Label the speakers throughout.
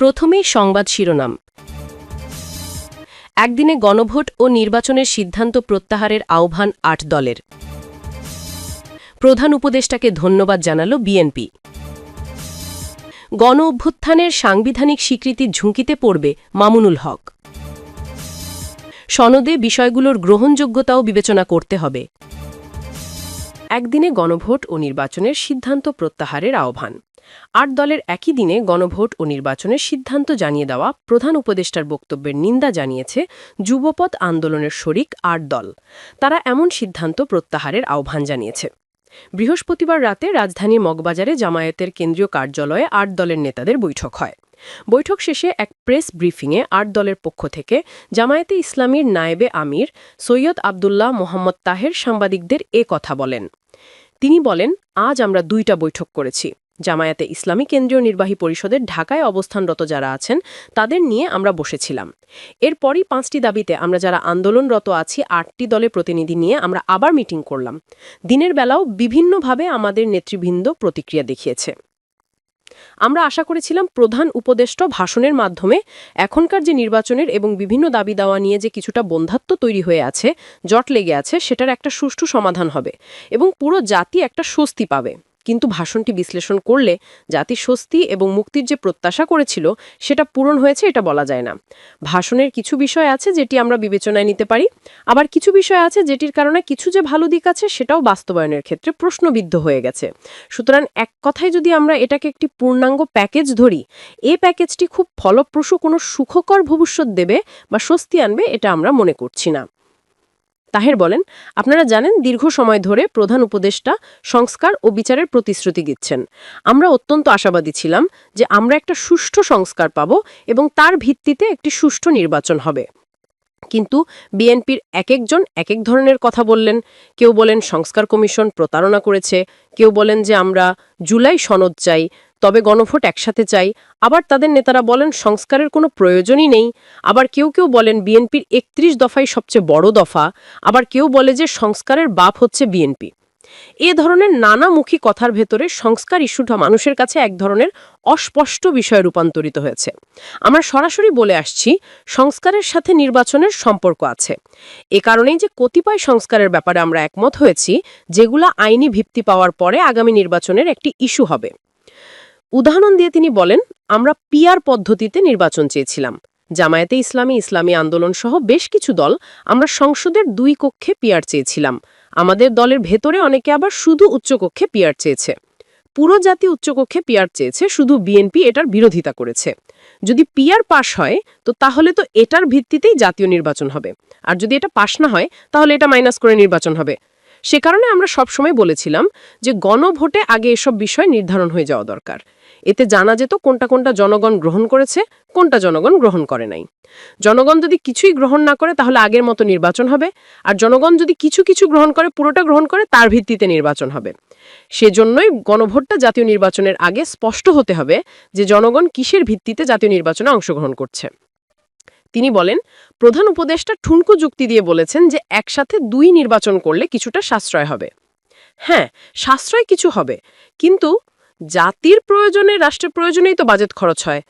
Speaker 1: প্রথমেই সংবাদ শিরোনাম। একদিনে গণভোট ও নির্বাচনের সিদ্ধান্ত প্রত্যাহারের আহ্বান আট দলের। প্রধান উপদেষ্টাকে ধন্যবাদ জানাল বিএনপি। গণ অভ্যুত্থানের সাংবিধানিক স্বীকৃতি ঝুঁকিতে পড়বে মামুনুল হক। সনদে বিষয়গুলোর গ্রহণযোগ্যতাও বিবেচনা করতে হবে। একদিনে গণভোট ও নির্বাচনের সিদ্ধান্ত প্রত্যাহারের আহ্বান। আট দলের একই দিনে গণভোট ও নির্বাচনের সিদ্ধান্ত জানিয়ে দেওয়া প্রধান উপদেষ্টার বক্তব্যের নিন্দা জানিয়েছে যুবপথ আন্দোলনের শরিক আট দল। তারা এমন সিদ্ধান্ত প্রত্যাহারের আহ্বান জানিয়েছে। বৃহস্পতিবার রাতে রাজধানীর মগবাজারে জামায়াতের কেন্দ্রীয় কার্যালয়ে আট দলের নেতাদের বৈঠক হয়। বৈঠক শেষে এক প্রেস ব্রিফিংয়ে আট দলের পক্ষ থেকে জামায়াতে ইসলামীর নায়েবে আমির সৈয়দ আবদুল্লাহ মোহাম্মদ তাহের সাংবাদিকদের এ কথা বলেন। তিনি বলেন, আজ আমরা দুইটা বৈঠক করেছি। জামায়াতে ইসলামী কেন্দ্রীয় নির্বাহী পরিষদের ঢাকায় অবস্থানরত যারা আছেন, তাদের নিয়ে আমরা বসেছিলাম। এরপরই পাঁচটি দাবিতে আমরা যারা আন্দোলনরত আছি, আটটি দলের প্রতিনিধি নিয়ে আমরা আবার মিটিং করলাম। দিনের বেলাও বিভিন্নভাবে আমাদের নেতৃবৃন্দ প্রতিক্রিয়া দেখিয়েছে। আমরা আশা করেছিলাম প্রধান উপদেষ্টা ভাষণের মাধ্যমে এখনকার যে নির্বাচনের এবং বিভিন্ন দাবি দাওয়া নিয়ে যে কিছুটা বন্ধাত্ব তৈরি হয়ে আছে, জট লেগে আছে, সেটার একটা সুষ্ঠু সমাধান হবে এবং পুরো জাতি একটা স্বস্তি পাবে। কিন্তু ভাষণটি বিশ্লেষণ করলে জাতি স্বস্তি এবং মুক্তির যে প্রত্যাশা করেছিল সেটা পূরণ হয়েছে এটা বলা যায় না। ভাষণের কিছু বিষয় আছে যেটি আমরা বিবেচনায় নিতে পারি। আবার কিছু বিষয় আছে যেটির কারণে কিছু যে ভালো দিক আছে সেটাও বাস্তবায়নের ক্ষেত্রে প্রশ্নবিদ্ধ হয়ে গেছে। সুতরাং এক কথায় যদি আমরা এটাকে একটি পূর্ণাঙ্গ প্যাকেজ ধরি, এ প্যাকেজটি খুব ফলপ্রসূ কোনো সুখকর ভবিষ্যৎ দেবে বা স্বস্তি আনবে এটা আমরা মনে করছি না। তাহের বলেন, আপনারা জানেন দীর্ঘ সময় ধরে প্রধান উপদেষ্টা সংস্কার ও বিচারের প্রতিশ্রুতি দিচ্ছেন। আমরা অত্যন্ত আশাবাদী ছিলাম যে আমরা একটা সুষ্ঠু সংস্কার পাব এবং তার ভিত্তিতে একটি সুষ্ঠু নির্বাচন হবে। কিন্তু বিএনপির এক একজন এক এক ধরনের কথা বললেন। কেউ বলেন সংস্কার কমিশন প্রতারণা করেছে, কেউ বলেন যে আমরা জুলাই সনদ চাই তবে গণভোট একসাথে চাই। আবার তাদের নেতারা বলেন, সংস্কারের কোনো প্রয়োজনই নেই। আবার কেউ কেউ বলেন, বিএনপির একত্রিশ দফাই সবচেয়ে বড় দফা। আবার কেউ বলে যে, সংস্কারের বাপ হচ্ছে বিএনপি। এ ধরনের নানামুখী কথার ভেতরে সংস্কার ইস্যুটা মানুষের কাছে এক ধরনের অস্পষ্ট বিষয়ে রূপান্তরিত হয়েছে। আমরা সরাসরি বলে আসছি, সংস্কারের সাথে নির্বাচনের সম্পর্ক আছে। এ কারণেই যে কতিপয় সংস্কারের ব্যাপারে আমরা একমত হয়েছি, যেগুলা আইনি ভিত্তি পাওয়ার পরে আগামী নির্বাচনের একটি ইস্যু হবে। উদাহরণ দিয়ে তিনি বলেন, আমরা পিয়ার পদ্ধতিতে নির্বাচন চেয়েছিলাম। জামায়াতে ইসলামী ইসলামী আন্দোলন সহ বেশ কিছু দল আমরা সংসদের দুই কক্ষে পিয়ার চেয়েছিলাম। আমাদের দলের ভেতরে অনেকে আবার শুধু উচ্চকক্ষে পিয়ার চেয়েছে। পুরো জাতি উচ্চকক্ষে পিয়ার চেয়েছে, শুধু বিএনপি এটার বিরোধিতা করেছে। যদি পিয়ার পাশ হয়, তো তাহলে তো এটার ভিত্তিতেই জাতীয় নির্বাচন হবে। আর যদি এটা পাশ না হয়, তাহলে এটা মাইনাস করে নির্বাচন হবে। সে কারণে আমরা সবসময় বলেছিলাম যে গণভোটে আগে এসব বিষয় নির্ধারণ হয়ে যাওয়া দরকার। এতে জানা যেত কোনটা কোনটা জনগণ গ্রহণ করেছে, কোনটা জনগণ গ্রহণ করে নাই। জনগণ যদি কিছুই গ্রহণ না করে, তাহলে আগের মতো নির্বাচন হবে। আর জনগণ যদি কিছু কিছু গ্রহণ করে, পুরোটা গ্রহণ করে, তার ভিত্তিতে নির্বাচন হবে। সেজন্যই গণভোটটা জাতীয় নির্বাচনের আগে স্পষ্ট হতে হবে যে জনগণ কিসের ভিত্তিতে জাতীয় নির্বাচনে অংশগ্রহণ করছে। তিনি বলেন, প্রধান উপদেষ্টা ঠুনকো যুক্তি দিয়ে বলেছেন যে একসাথে দুই নির্বাচন করলে কিছুটা সাশ্রয় হবে। হ্যাঁ সাশ্রয় কিছু হবে। কিন্তু জাতির প্রয়োজনে, রাষ্ট্রের প্রয়োজনেই তো বাজেট খরচ হয়।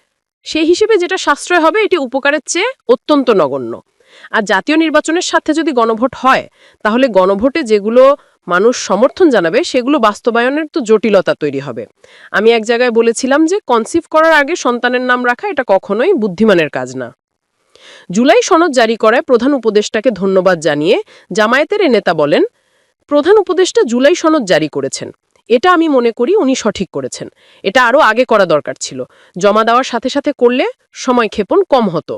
Speaker 1: সেই হিসেবে যেটা সাশ্রয় হবে, এটি উপকারের চেয়ে অত্যন্ত নগণ্য। আর জাতীয় নির্বাচনের সাথে যদি গণভোট হয়, তাহলে গণভোটে যেগুলো মানুষ সমর্থন জানাবে, সেগুলো বাস্তবায়নের তো জটিলতা তৈরি হবে। আমি এক জায়গায় বলেছিলাম যে কনসিভ করার আগে সন্তানের নাম রাখা এটা কখনোই বুদ্ধিমানের কাজ না। জুলাই সনদ জারি করায় প্রধান উপদেষ্টাকে ধন্যবাদ জানিয়ে জামায়াতের এ নেতা বলেন, প্রধান উপদেষ্টা জুলাই সনদ জারি করেছেন। এটা আমি মনে করি উনি সঠিক করেছেন। এটা আরও আগে করা দরকার ছিল। জমা দেওয়ার সাথে সাথে করলে সময় ক্ষেপণ কম হতো।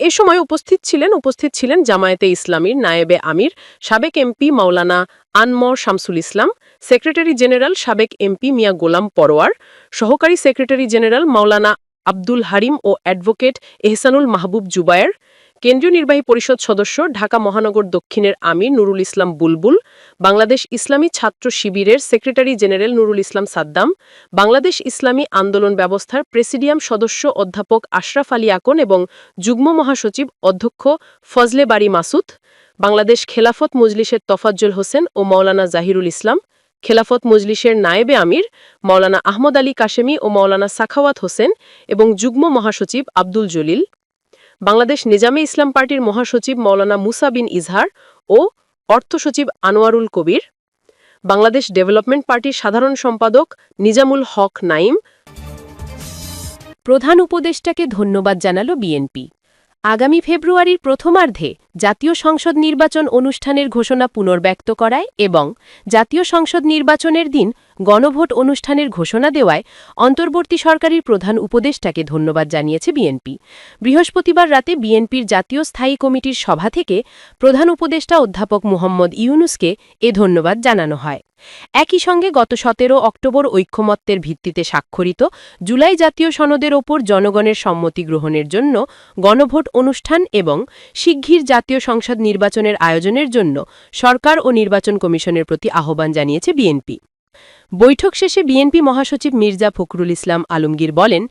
Speaker 1: এ সময় উপস্থিত ছিলেন উপস্থিত ছিলেন জামায়াতে ইসলামীর নায়েবে আমির, সাবেক এমপি মাওলানা আনমর শামসুল ইসলাম, সেক্রেটারি জেনারেল সাবেক এমপি মিয়া গোলাম পরোয়ার, সহকারী সেক্রেটারি জেনারেল মাওলানা আব্দুল হারিম ও অ্যাডভোকেট এহসানুল মাহবুব জুবায়ের কেন্দ্রীয় নির্বাহী পরিষদ সদস্য ঢাকা মহানগর দক্ষিণের আমির নুরুল ইসলাম বুলবুল, বাংলাদেশ ইসলামী ছাত্র শিবিরের সেক্রেটারি জেনারেল নুরুল ইসলাম সাদ্দাম, বাংলাদেশ ইসলামী আন্দোলন ব্যবস্থার প্রেসিডিয়াম সদস্য অধ্যাপক আশরাফ আলী আকন এবং যুগ্ম মহাসচিব অধ্যক্ষ ফজলে বাড়ি মাসুদ, বাংলাদেশ খেলাফত মজলিসের তফাজ্জল হোসেন ও মৌলানা জাহিরুল ইসলাম, খেলাফত মজলিসের নায়েবে আমির মৌলানা আহমদ আলী কাশেমি ও মৌলানা সাখাওয়াত হোসেন এবং যুগ্ম মহাসচিব আব্দুল জলিল। বাংলাদেশ নিজামে ইসলাম পার্টির মহাসচিব মৌলানা মুসা বিন ইজহার ও অর্থ সচিব আনোয়ারুল কবির, বাংলাদেশ ডেভেলপমেন্ট পার্টির সাধারণ সম্পাদক নিজামুল হক নাইম। প্রধান উপদেষ্টাকে ধন্যবাদ জানাল বিএনপি। আগামী ফেব্রুয়ারির প্রথমার্ধে জাতীয় সংসদ নির্বাচন অনুষ্ঠানের ঘোষণা পুনর্ব্যক্ত করায় এবং জাতীয় সংসদ নির্বাচনের দিন গণভোট অনুষ্ঠানের ঘোষণা দেওয়ায় অন্তর্বর্তী সরকারের প্রধান উপদেষ্টাকে ধন্যবাদ জানিয়েছে বিএনপি। বৃহস্পতিবার রাতে বিএনপির জাতীয় স্থায়ী কমিটির সভা থেকে প্রধান উপদেষ্টা অধ্যাপক মুহম্মদ ইউনুসকে এ ধন্যবাদ জানানো হয়। একই সঙ্গে গত সতেরো অক্টোবর ঐক্যমত্যের ভিত্তিতে স্বাক্ষরিত জুলাই জাতীয় সনদের ওপর জনগণের সম্মতি গ্রহণের জন্য গণভোট অনুষ্ঠান এবং শিগগির জাতীয় সংসদ নির্বাচনের আয়োজনের জন্য সরকার ও নির্বাচন কমিশনের প্রতি আহ্বান জানিয়েছে বিএনপি। বৈঠক শেষে বিএনপি মহাসচিব মির্জা ফখরুল ইসলাম আলমগীর বলেন,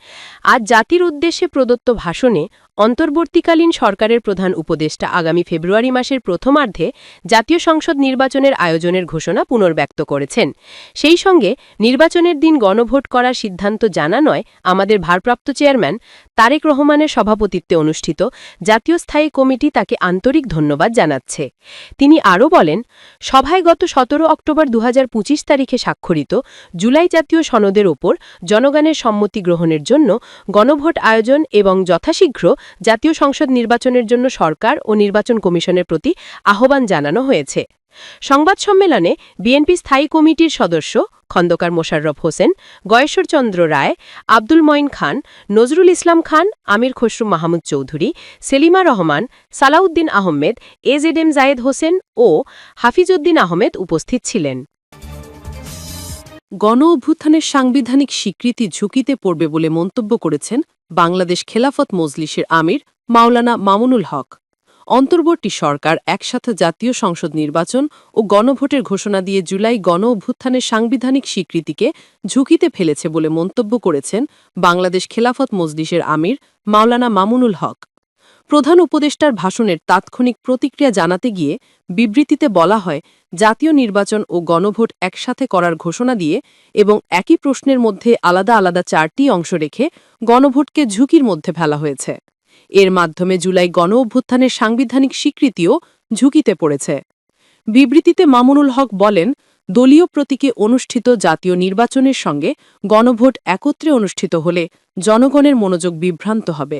Speaker 1: আজ জাতির উদ্দেশ্যে প্রদত্ত ভাষণে অন্তর্বর্তীকালীন সরকারের প্রধান উপদেষ্টা আগামী ফেব্রুয়ারি মাসের প্রথমার্ধে জাতীয় সংসদ নির্বাচনের আয়োজনের ঘোষণা পুনর্ব্যক্ত করেছেন। সেই সঙ্গে নির্বাচনের দিন গণভোট করার সিদ্ধান্ত জানা নয় আমাদের ভারপ্রাপ্ত চেয়ারম্যান তারেক রহমানের সভাপতিত্বে অনুষ্ঠিত জাতীয় স্থায়ী কমিটি তাকে আন্তরিক ধন্যবাদ জানাচ্ছে। তিনি আরও বলেন, সভায় গত সতেরো অক্টোবর দু হাজার পঁচিশ তারিখে স্বাক্ষরিত জুলাই জাতীয় সনদের ওপর জনগণের সম্মতি গ্রহণের জন্য গণভোট আয়োজন এবং যথাশীঘ্র জাতীয় সংসদ নির্বাচনের জন্য সরকার ও নির্বাচন কমিশনের প্রতি আহ্বান জানানো হয়েছে। সংবাদ সম্মেলনে বিএনপি স্থায়ী কমিটির সদস্য Khandakar Mosharraf Hossain Gayeshwar Chandra Roy, Abdul Moyeen Khan, Nazrul Islam Khan, Amir Khasru Mahmud Chowdhury, Selima Rahman, Salahuddin Ahmed A Z M Zahid Hossain ও হাফিজউদ্দিন আহমেদ উপস্থিত ছিলেন।
Speaker 2: গণ অভ্যুত্থানের সাংবিধানিক স্বীকৃতি ঝুঁকিতে পড়বে বলে মন্তব্য করেছেন বাংলাদেশ খেলাফত মজলিসের আমির মাওলানা মামুনুল হক। অন্তর্বর্তী সরকার একসাথে জাতীয় সংসদ নির্বাচন ও গণভোটের ঘোষণা দিয়ে জুলাই গণ অভ্যুত্থানের সাংবিধানিক স্বীকৃতিকে ঝুঁকিতে ফেলেছে বলে মন্তব্য করেছেন বাংলাদেশ খেলাফত মজলিসের আমির মাওলানা মামুনুল হক। প্রধান উপদেষ্টার ভাষণের তাৎক্ষণিক প্রতিক্রিয়া জানাতে গিয়ে বিবৃতিতে বলা হয়, জাতীয় নির্বাচন ও গণভোট একসাথে করার ঘোষণা দিয়ে এবং একই প্রশ্নের মধ্যে আলাদা আলাদা চারটি অংশ রেখে গণভোটকে ঝুঁকির মধ্যে ফেলা হয়েছে। এর মাধ্যমে জুলাই গণ অভ্যুত্থানের সাংবিধানিক স্বীকৃতিও ঝুঁকিতে পড়েছে। বিবৃতিতে মামুনুল হক বলেন, দলীয় প্রতীকে অনুষ্ঠিত জাতীয় নির্বাচনের সঙ্গে গণভোট একত্রে অনুষ্ঠিত হলে জনগণের মনোযোগ বিভ্রান্ত হবে।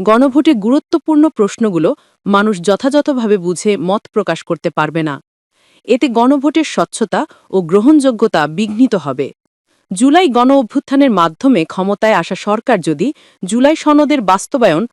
Speaker 2: গণভোটে গুরুত্বপূর্ণ প্রশ্নগুলো মানুষ যথাযথভাবে বুঝে মত প্রকাশ করতে পারবে না। এতে গণভোটের স্বচ্ছতা ও গ্রহণযোগ্যতা বিঘ্নিত হবে। জুলাই গণ অভ্যুত্থানের মাধ্যমে ক্ষমতায় আসা সরকার যদি জুলাই সনদের বাস্তবায়ন